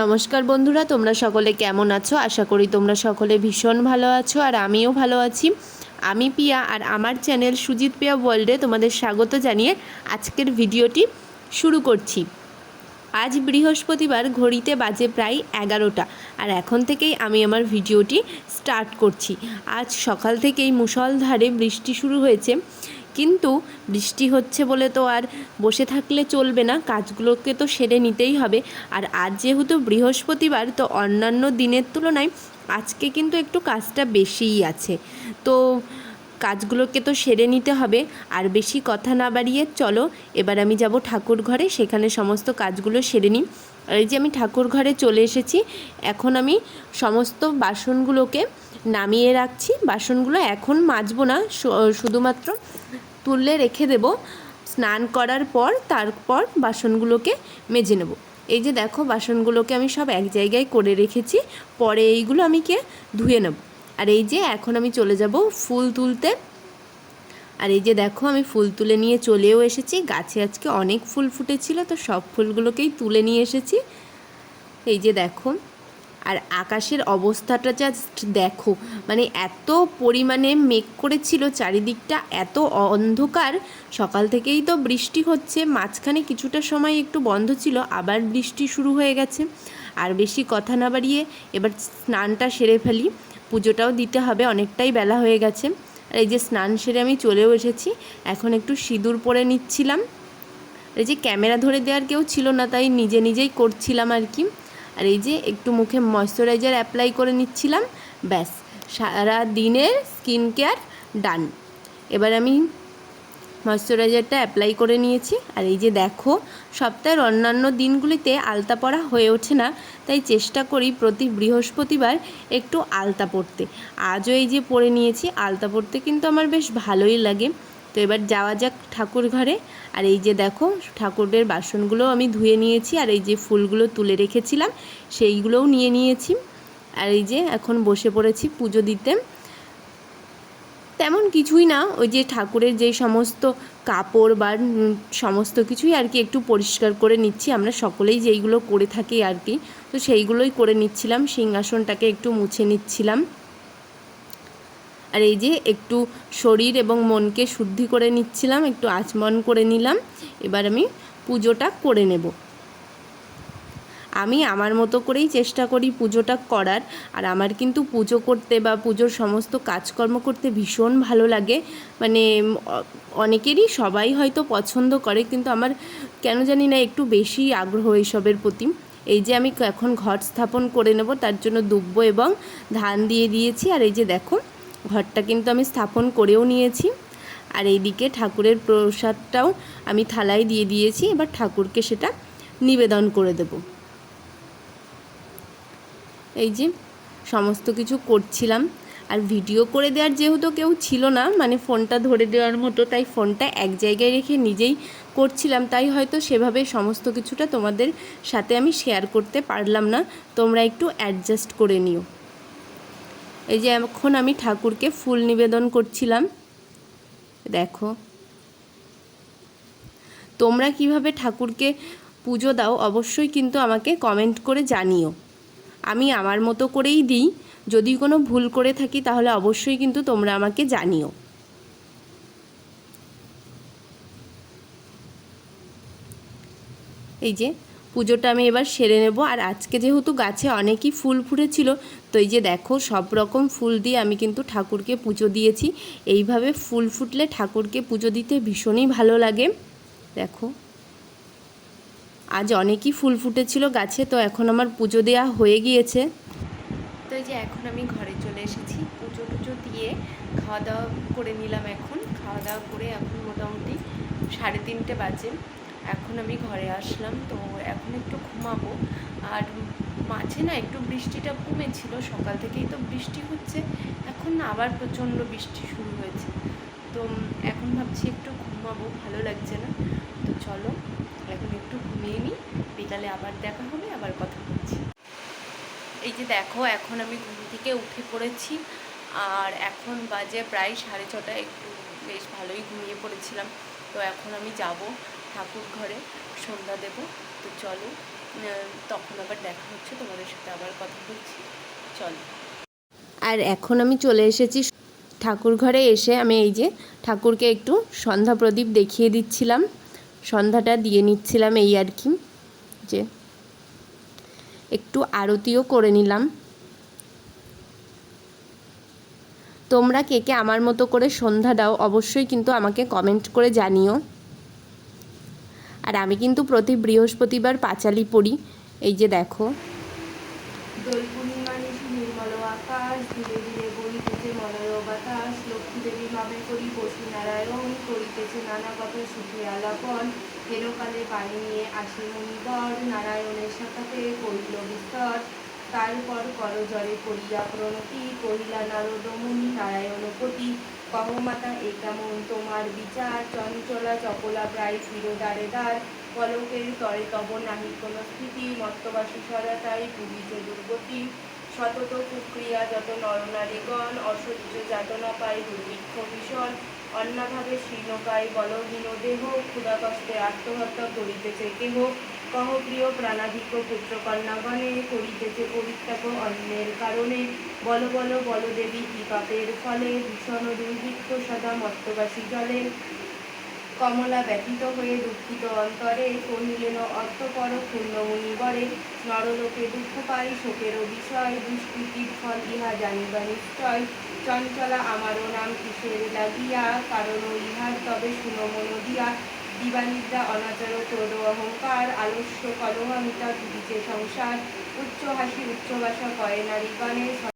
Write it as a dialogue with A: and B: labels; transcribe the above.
A: নমস্কার বন্ধুরা, তোমরা সকলে কেমন আছো? আশা করি তোমরা সকলে ভীষণ ভালো আছো আর আমিও ভালো আছি। আমি পিয়া আর আমার চ্যানেল সুজিত পিয়া ওয়ার্ল্ডে তোমাদের স্বাগত জানিয়ে আজকের ভিডিওটি শুরু করছি। আজ বৃহস্পতিবার ঘড়িতে বাজে প্রায় এগারোটা। আর এখন থেকেই আমি আমার ভিডিওটি স্টার্ট করছি। আজ সকাল থেকেই মুষলধারে বৃষ্টি শুরু হয়েছে। কিন্তু বৃষ্টি হচ্ছে বলে তো আর বসে থাকলে চলবে না, কাজগুলোকে তো সেরে নিতেই হবে। আর আজ যেহেতু বৃহস্পতিবার, তো অন্যান্য দিনের তুলনায় আজকে কিন্তু একটু কাজটা বেশিই আছে। তো কাজগুলোকে তো সেরে নিতে হবে। আর বেশি কথা না বাড়িয়ে চলো, এবার আমি যাব ঠাকুর ঘরে, সেখানে সমস্ত কাজগুলো সেরে নিই। এই যে আমি ঠাকুর ঘরে চলে এসেছি, এখন আমি সমস্ত বাসনগুলোকে নামিয়ে রাখছি। বাসনগুলো এখন মাজবো না শুধুমাত্র তুললে রেখে দেব। স্নান করার পর, তারপর বাসনগুলোকে মেজে নেব। এই যে দেখো, বাসনগুলোকে আমি সব এক জায়গায় করে রেখেছি। পরে এইগুলো আমি কে ধুয়ে নেব। আর এই যে এখন আমি চলে যাব ফুল তুলতে। আর এই যে দেখো, আমি ফুল তুলে নিয়ে চলেও এসেছি। গাছে আজকে অনেক ফুল ফুটেছিল, তো সব ফুলগুলোকেই তুলে নিয়ে এসেছি। এই যে দেখো, আর আকাশের অবস্থাটা জাস্ট দেখো। মানে এত পরিমাণে মেঘ করেছিল চারিদিকটা, এত অন্ধকার। সকাল থেকেই তো বৃষ্টি হচ্ছে, মাঝখানে কিছুটা সময় একটু বন্ধ ছিল, আবার বৃষ্টি শুরু হয়ে গেছে। আর বেশি কথা না বাড়িয়ে এবার স্নানটা সেরে ফেলি। পুজোটাও দিতে হবে, অনেকটাই বেলা হয়ে গেছে। আর এই যে স্নান সেরে আমি চলেও এসেছি, এখন একটু সিঁদুর পরে নিচ্ছিলাম। এই যে ক্যামেরা ধরে দেওয়ার কেউ ছিল না, তাই নিজে নিজেই করছিলাম আর কি। আর এই যে একটু মুখে ময়শ্চারাইজার অ্যাপ্লাই করে নিচ্ছিলাম, ব্যাস, সারা দিনের স্কিন কেয়ার ডান এবার আমি ময়শ্চারাইজারটা অ্যাপ্লাই করে নিয়েছি। আর এই যে দেখো, সপ্তাহের অন্যান্য দিনগুলিতে আলতা পরা হয়ে ওঠে না, তাই চেষ্টা করি প্রতি বৃহস্পতিবার একটু আলতা পরতে। আজও এই যে পরে নিয়েছি, আলতা পরতে কিন্তু আমার বেশ ভালোই লাগে। তো এবার যাওয়া যাক ঠাকুর ঘরে। আর এই যে দেখো, ঠাকুরের বাসনগুলো আমি ধুয়ে নিয়েছি, আর এই যে ফুলগুলো তুলে রেখেছিলাম, সেইগুলোও নিয়ে নিয়েছি। আর এই যে এখন বসে পড়েছি পুজো দিতে। তেমন কিছুই না, ওই যে ঠাকুরের যে সমস্ত কাপড় বা সমস্ত কিছুই আর কি একটু পরিষ্কার করে নিচ্ছি। আমরা সকলেই যেইগুলো করে থাকি আর কি, তো সেইগুলোই করে নিচ্ছিলাম, সিংহাসনটাকে একটু মুছে নিচ্ছিলাম। আর এই যে একটু শরীর এবং মনকে শুদ্ধি করে নিচ্ছিলাম, একটু আচমন করে নিলাম। এবার আমি পুজোটা করে নেব। আমি আমার মতো করেই চেষ্টা করি পুজোটা করার। আর আমার কিন্তু পুজো করতে বা পুজোর সমস্ত কাজকর্ম করতে ভীষণ ভালো লাগে। মানে অনেকেরই সবাই হয়তো পছন্দ করে, কিন্তু আমার কেন জানি না একটু বেশি আগ্রহ এইসবের প্রতি। এই যে আমি এখন ঘট স্থাপন করে নেব, তার জন্য দুব্ব এবং ধান দিয়ে দিয়েছি। আর এই যে দেখো ঘরটা কিন্তু আমি স্থাপন করেও নিয়েছি। আর এইদিকে ঠাকুরের প্রসাদটাও আমি থালায় দিয়ে দিয়েছি। এবার ঠাকুরকে সেটা নিবেদন করে দেবো। এই যে সমস্ত কিছু করছিলাম। আর ভিডিও করে দেওয়ার যেহেতু কেউ ছিল না মানে ফোনটা ধরে দেওয়ার মতো, তাই ফোনটা এক জায়গায় রেখে নিজেই করছিলাম। তাই হয়তো সেভাবে সমস্ত কিছুটা তোমাদের সাথে আমি শেয়ার করতে পারলাম না। তোমরা একটু অ্যাডজাস্ট করে নিও। এই যে এখন আমি ঠাকুরকে ফুল নিবেদন করছিলাম। দেখো। তোমরা কীভাবে ঠাকুরকে পুজো দাও, অবশ্যই কিন্তু আমাকে কমেন্ট করে জানিও। আমি আমার মতো করেই দিই। যদি কোনো ভুল করে থাকি, তাহলে অবশ্যই কিন্তু তোমরা আমাকে জানিও। এই যে, পুজোটা আমি এবার সেরে নেব। আর আজকে যেহেতু গাছে অনেকই ফুল ফুটেছিল, তো এই যে দেখো, সব রকম ফুল দিয়ে আমি কিন্তু ঠাকুরকে পুজো দিয়েছি। এইভাবে ফুল ফুটলে ঠাকুরকে পুজো দিতে ভীষণই ভালো লাগে। দেখো। আজ অনেকই ফুল ফুটেছিল গাছে, তো এখন আমার পুজো দেওয়া হয়ে গিয়েছে। তো এই যে এখন আমি ঘরে চলে এসেছি, পুজো টুজো দিয়ে খাওয়া দাওয়া করে নিলাম এখন। খাওয়া দাওয়া করে এখন মোটামুটি সাড়ে তিনটে বাজে। এখন আমি ঘরে আসলাম, তো এখন একটু ঘুমাবো। আর মাঝে না একটু বৃষ্টিটা কমেছিল, সকাল থেকেই তো বৃষ্টি হচ্ছে। এখন না আবার প্রচণ্ড বৃষ্টি শুরু হয়েছে। তো এখন ভাবছি একটু ঘুমাবো, ভালো লাগছে না। তো চলো একটু ঘুমিয়ে নিই, বিকালে আবার দেখা হবে, আবার কথা বলছি। এই যে দেখো, এখন আমি ঘুম থেকে উঠে পড়েছি, আর এখন বাজে প্রায় সাড়ে ছটা, একটু বেশ ভালোই ঘুমিয়ে পড়েছিলাম। তো এখন আমি যাব ঠাকুর ঘরে, সন্ধ্যা দেব। তো চলো তখন আবার দেখা হচ্ছে, তোমাদের সাথে আবার কথা বলছি। চলো। আর এখন আমি চলে এসেছি ঠাকুর ঘরে এসে আমি এই যে ঠাকুরকে একটু সন্ধ্যা প্রদীপ দেখিয়ে দিচ্ছিলাম। সন্ধ্যাটা দিয়ে নিচ্ছিলাম এই আর কি, যে একটু আরতিও করে নিলাম। তোমরা কে কে আমার মতো করে সন্ধ্যা দাও অবশ্যই কিন্তু আমাকে কমেন্ট করে জানিও। আর আমি কিন্তু প্রতি বৃহস্পতিবার পাঁচালি পড়ি, এই যে দেখো। দোল পূর্ণিমা নির্মল আকাশ ধীরে ধীরে বইতেছে মলয় বাতাস লক্ষ্মী দেবী নামে করি বসু নারায়ণ করিতেছে নানা কথা সুখে আলাপন হেনকালে পানি নিয়ে আসে মণিবর নারায়ণের সাথে করিল বিস্তর তারপর করজরে করিয়া প্রণতি কহিলা মুনি নারায়ণপতি কহ মাতা এ কেমন তোমার বিচার চঞ্চলা চপলা প্রায় চিরদারে দ্বার পলকের তরে তব নাহি, কোনো স্থিতি, মত্তবাসী সদাতাই পুরিত দুর্গতি। সতত কুক্রিয়া যত নরনারীগণ অসহ্য যাতনা পাই দুর্ভিক্ষ ভীষণ। অন্যভাবে শীর্ণকায় বলহীন দেহ ক্ষুধা কষ্টে আত্মহত্যা করিতেছে কেহ। কহ প্রিয় প্রাণাধিক পুত্র কন্যাগণে করিতেছে পরিত্যাগ অন্যের কারণে। বল বল বল দেবী কি পাপের ফলে, ভীষণ দুর্ভিক্ষ সদা মত্তবাসী জলে। কমলা ব্যথিত হয়ে দুঃখিত অন্তরে কহিলেন, অর্থপর ক্ষুণ্ণমুনি বরে, নরলোকে দুঃখ পাই শোকেরও বিষয়, দুষ্কৃতির ফল ইহা জানিবা নিশ্চয়। চঞ্চলা, আমারও নাম কিসের লাগিয়া কারণ ইহার তবে সুনমন দিয়া। দিবানিদ্রা, অনাচার, ক্রোধ, অহংকার, আলস্য কলহামিতা তুলিছে সংসার। উচ্চ হাসি উচ্চ ভাষা কয় নারীগণে